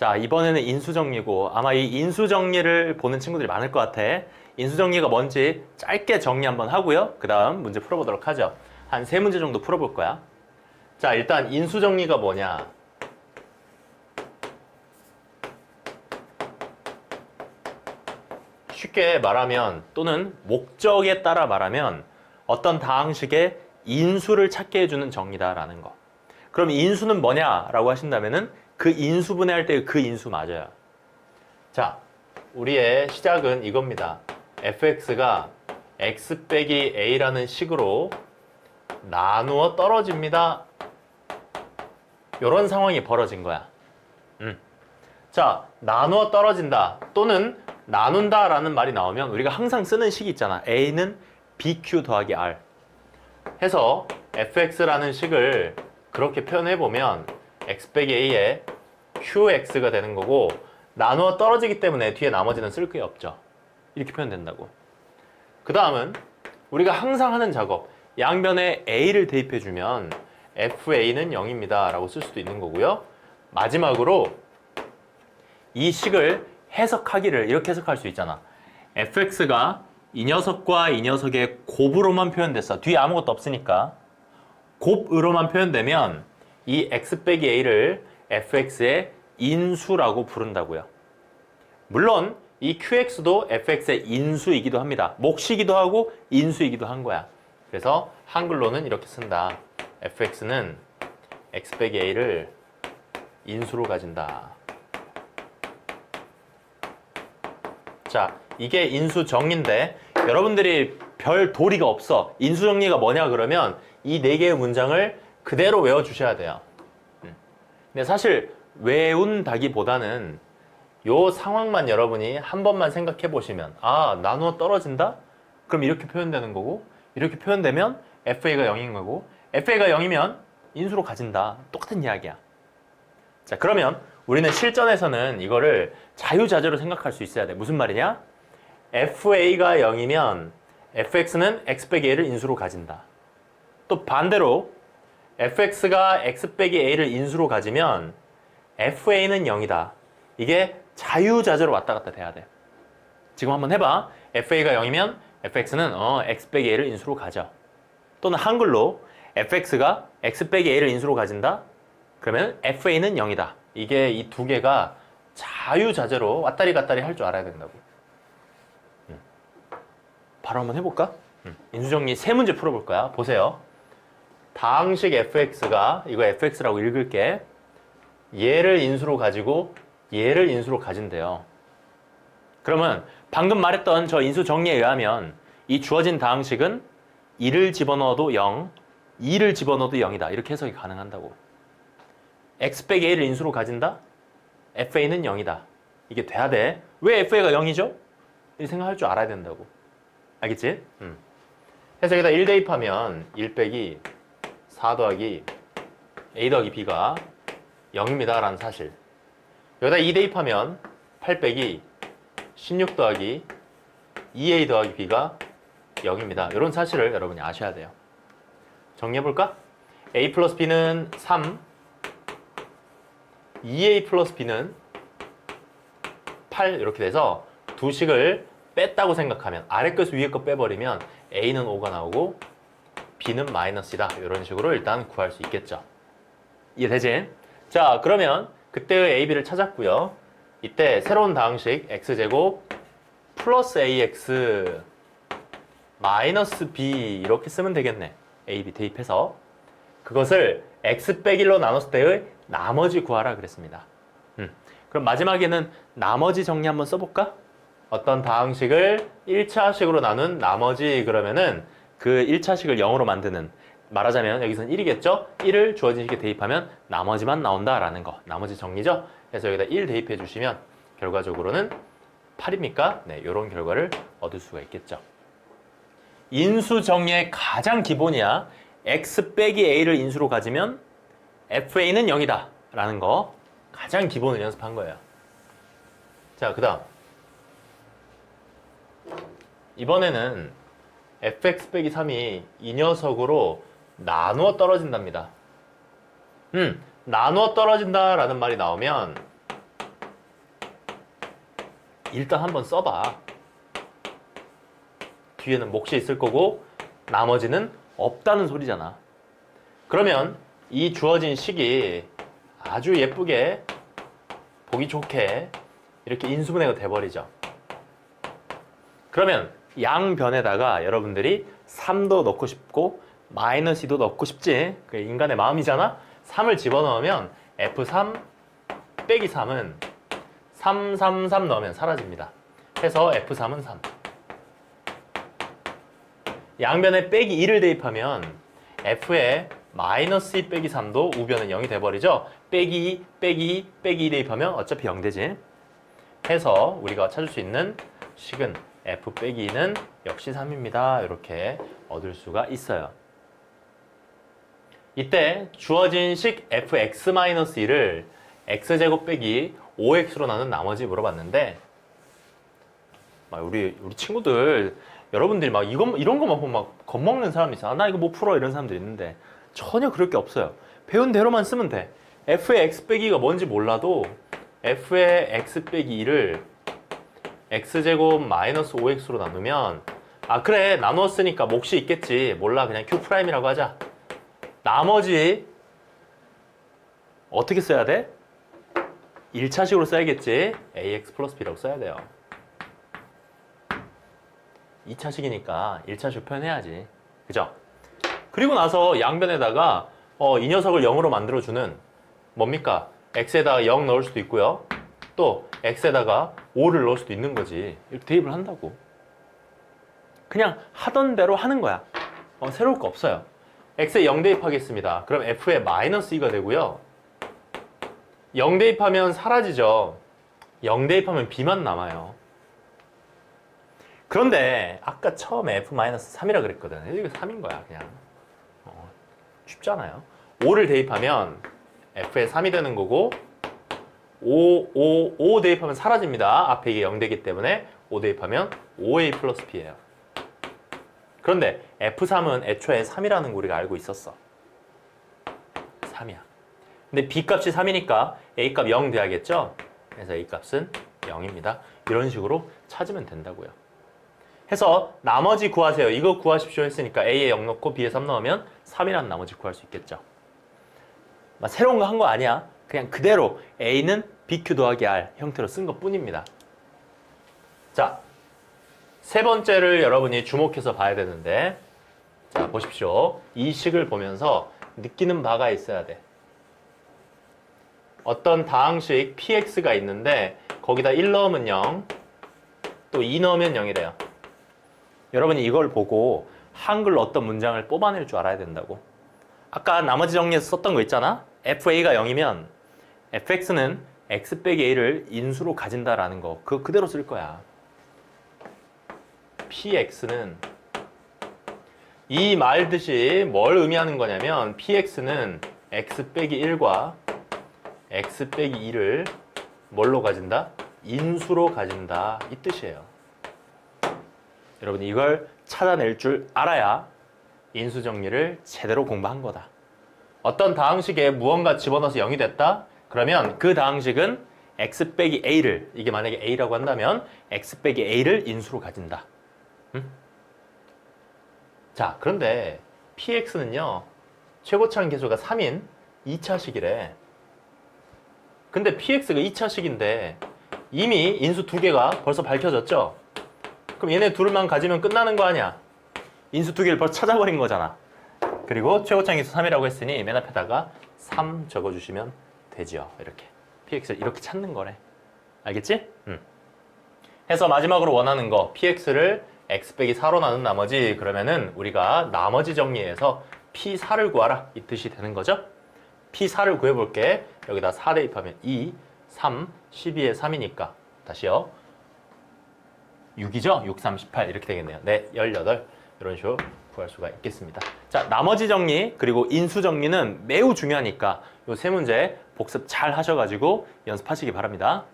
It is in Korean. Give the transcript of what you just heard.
자, 이번에는 인수정리고 아마 이 인수정리를 보는 친구들이 많을 것 같아. 인수정리가 뭔지 짧게 정리 한번 하고요. 그 다음 문제 풀어보도록 하죠. 한 세 문제 정도 풀어볼 거야. 자, 일단 인수정리가 뭐냐. 쉽게 말하면 또는 목적에 따라 말하면 어떤 다항식의 인수를 찾게 해주는 정리다라는 거. 그럼 인수는 뭐냐라고 하신다면은 그 인수 분해 할 때 그 인수 맞아요. 자, 우리의 시작은 이겁니다. fx가 x 빼기 a라는 식으로 나누어 떨어집니다. 이런 상황이 벌어진 거야. 음. 자, 나누어 떨어진다 또는 나눈다 라는 말이 나오면 우리가 항상 쓰는 식이 있잖아. a는 bq 더하기 r 해서 fx라는 식을 그렇게 표현해 보면 x 빼기 a의 qx가 되는 거고 나누어 떨어지기 때문에 뒤에 나머지는 쓸 게 없죠. 이렇게 표현된다고. 그 다음은 우리가 항상 하는 작업 양변에 a를 대입해 주면 fa는 0입니다 라고 쓸 수도 있는 거고요. 마지막으로 이 식을 해석하기를 이렇게 해석할 수 있잖아. fx가 이 녀석과 이 녀석의 곱으로만 표현됐어. 뒤에 아무것도 없으니까. 곱으로만 표현되면 이 x 빼기 a를 fx의 인수라고 부른다고요. 물론 이 qx도 fx의 인수이기도 합니다. 몫이기도 하고 인수이기도 한 거야. 그래서 한글로는 이렇게 쓴다. fx는 x 빼기 a를 인수로 가진다. 자, 이게 인수 정리인데 여러분들이 별 도리가 없어. 인수 정리가 뭐냐 그러면 이 네 개의 문장을 그대로 외워 주셔야 돼요. 음. 근데 사실 외운다기보다는 요 상황만 여러분이 한 번만 생각해 보시면 아, 나누어 떨어진다? 그럼 이렇게 표현되는 거고 이렇게 표현되면 FA가 0인 거고 FA가 0이면 인수로 가진다. 똑같은 이야기야. 자, 그러면 우리는 실전에서는 이거를 자유자재로 생각할 수 있어야 돼. 무슨 말이냐? FA가 0이면 FX는 X 빼기 A를 인수로 가진다. 또 반대로 FX가 X 빼기 A를 인수로 가지면 FA는 0이다. 이게 자유자재로 왔다 갔다 돼야 돼. 지금 한번 해봐. FA가 0이면 FX는 어, X 빼기 A를 인수로 가져. 또는 한글로 FX가 X 빼기 A를 인수로 가진다. 그러면 FA는 0이다. 이게 이 두 개가 자유자재로 왔다리 갔다리 할 줄 알아야 된다고. 음. 바로 한번 해볼까? 음. 인수정리 세 문제 풀어볼 거야. 보세요. 다항식 fx가 이거 fx라고 읽을게. 얘를 인수로 가지고 얘를 인수로 가진대요. 그러면 방금 말했던 저 인수 정리에 의하면 이 주어진 다항식은 1을 집어넣어도 0, 2를 집어넣어도 0이다. 이렇게 해석이 가능한다고. x 빼기 a를 인수로 가진다? fa는 0이다. 이게 돼야 돼. 왜 fa가 0이죠? 이 생각할 줄 알아야 된다고. 알겠지? 음. 여기다 1 대입하면 1 빼기 4 더하기 a 더하기 b가 0입니다. 라는 사실. 여기다 2 대입하면 8 빼기 16 더하기 2a 더하기 b가 0입니다. 이런 사실을 여러분이 아셔야 돼요. 정리해볼까? a 플러스 b는 3, 2a 플러스 b는 8 이렇게 돼서 두 식을 뺐다고 생각하면 아래 것을 위에 것 빼버리면 a는 5가 나오고 b는 마이너스이다 이런 식으로 일단 구할 수 있겠죠 이해되지? 자 그러면 그때의 a, b를 찾았고요 이때 새로운 다항식 x제곱 플러스 ax 마이너스 b 이렇게 쓰면 되겠네 a, b 대입해서 그것을 x 빼기로 나눴을 때의 나머지 구하라 그랬습니다. 음. 그럼 마지막에는 나머지 정리 한번 써볼까? 어떤 다항식을 1차식으로 나눈 나머지 그러면은 그 1차식을 0으로 만드는 말하자면 여기서는 1이겠죠? 1을 주어진 식에 대입하면 나머지만 나온다라는 거. 나머지 정리죠? 그래서 여기다 1 대입해 주시면 결과적으로는 8입니까? 네, 이런 결과를 얻을 수가 있겠죠. 인수 정리의 가장 기본이야. x 빼기 a를 인수로 가지면 fa는 0이다 라는 거 가장 기본을 연습한 거예요 자 그 다음 이번에는 fx 빼기 3이 이 녀석으로 나누어 떨어진답니다 음 나누어 떨어진다 라는 말이 나오면 일단 한번 써봐. 뒤에는 몫이 있을 거고 나머지는 없다는 소리잖아. 그러면 이 주어진 식이 아주 예쁘게 보기 좋게 이렇게 인수분해가 돼버리죠. 그러면 양변에다가 여러분들이 3도 넣고 싶고 마이너스 2도 넣고 싶지. 그게 인간의 마음이잖아. 3을 집어넣으면 F3 빼기 3은 3, 3, 3 넣으면 사라집니다. 해서 F3은 3. 양변에 빼기 2를 대입하면 F에 마이너스 2 빼기 3도 우변은 0이 돼버리죠. 빼기 2, 빼기 2, 빼기 2 대입하면 어차피 0 되지. 해서 우리가 찾을 수 있는 식은 F 빼기 2는 역시 3입니다. 이렇게 얻을 수가 있어요. 이때 주어진 식 fx-1을 x제곱 빼기 5x로 나눈 나머지 물어봤는데 막 우리 우리 친구들 여러분들이 막 이거 이런 거만 보면 막 겁먹는 사람이 있어. 아, 나 이거 못 풀어 이런 사람들이 있는데 전혀 그럴 게 없어요. 배운 대로만 쓰면 돼. f의 x 빼기가 뭔지 몰라도 f의 x 빼기 2를 x제곱 마이너스 5x로 나누면 아 그래 나누었으니까 몫이 있겠지 몰라 그냥 q 프라임이라고 하자 나머지 어떻게 써야 돼? 1차식으로 써야겠지 ax 플러스 b라고 써야 돼요 2차식이니까 1차식 표현해야지 그죠? 그리고 나서 양변에다가 어, 이 녀석을 0으로 만들어주는 뭡니까? x에다가 0 넣을 수도 있고요 또 x에다가 5를 넣을 수도 있는 거지. 이렇게 대입을 한다고. 그냥 하던 대로 하는 거야. 어, 새로울 거 없어요. X에 0 대입하겠습니다. 그럼 f에 마이너스 2가 되고요. 0 대입하면 사라지죠. 0 대입하면 b만 남아요. 그런데 아까 처음에 f-3이라 그랬거든. 이거 3인 거야 그냥. 어, 쉽잖아요. 5를 대입하면 f에 3이 되는 거고 5, 5, 5 대입하면 사라집니다. 앞에 이게 0 되기 때문에 5 대입하면 5a 플러스 b예요. 그런데 f3은 애초에 3이라는 거 우리가 알고 있었어. 3이야. 근데 b 값이 3이니까 a 값 0 돼야겠죠? 그래서 a 값은 0입니다. 이런 식으로 찾으면 된다고요. 해서 나머지 구하세요. 이거 구하십시오 했으니까 a에 0 넣고 b에 3 넣으면 3이라는 나머지 구할 수 있겠죠. 막 새로운 거 한 거 아니야. 그냥 그대로 A는 BQ 더하기 R 형태로 쓴 것 뿐입니다. 자, 세 번째를 여러분이 주목해서 봐야 되는데, 자, 보십시오. 이 식을 보면서 느끼는 바가 있어야 돼. 어떤 다항식 px가 있는데, 거기다 1 넣으면 0, 또 2 넣으면 0이래요. 여러분이 이걸 보고 한글로 어떤 문장을 뽑아낼 줄 알아야 된다고. 아까 나머지 정리에서 썼던 거 있잖아? fa가 0이면 fx는 x 빼기 a를 인수로 가진다라는 거 그거 그대로 쓸 거야. px는 이 말듯이 뭘 의미하는 거냐면 px는 x 빼기 1과 x 빼기 2를 뭘로 가진다? 인수로 가진다 이 뜻이에요. 여러분 이걸 찾아낼 줄 알아야 인수 정리를 제대로 공부한 거다. 어떤 다항식에 무언가 집어넣어서 0이 됐다? 그러면 그 다항식은 x 빼기 a를 이게 만약에 a라고 한다면 x 빼기 a를 인수로 가진다. 응? 자 그런데 px는요 최고차원 계수가 3인 2차식이래. 근데 px가 2차식인데 이미 인수 두 개가 벌써 밝혀졌죠? 그럼 얘네 둘만 가지면 끝나는 거 아니야? 인수 두 개를 벌써 찾아버린 거잖아. 그리고 최고차원 계수 3이라고 했으니 맨 앞에다가 3 적어주시면 되죠. 이렇게 px를 이렇게 찾는 거래. 알겠지? 음. 해서 마지막으로 원하는 거 px를 x 빼기 4로 나눈 나머지 그러면은 우리가 나머지 정리해서 p4를 구하라 이 뜻이 되는 거죠. p4를 구해볼게. 여기다 4 대입하면 2, 3, 12에 3이니까 다시요. 6이죠? 6, 3, 18 이렇게 되겠네요. 네, 18 이런 식으로 구할 수가 있겠습니다. 자, 나머지 정리 그리고 인수 정리는 매우 중요하니까 이세 문제 복습 잘 하셔가지고 연습하시기 바랍니다.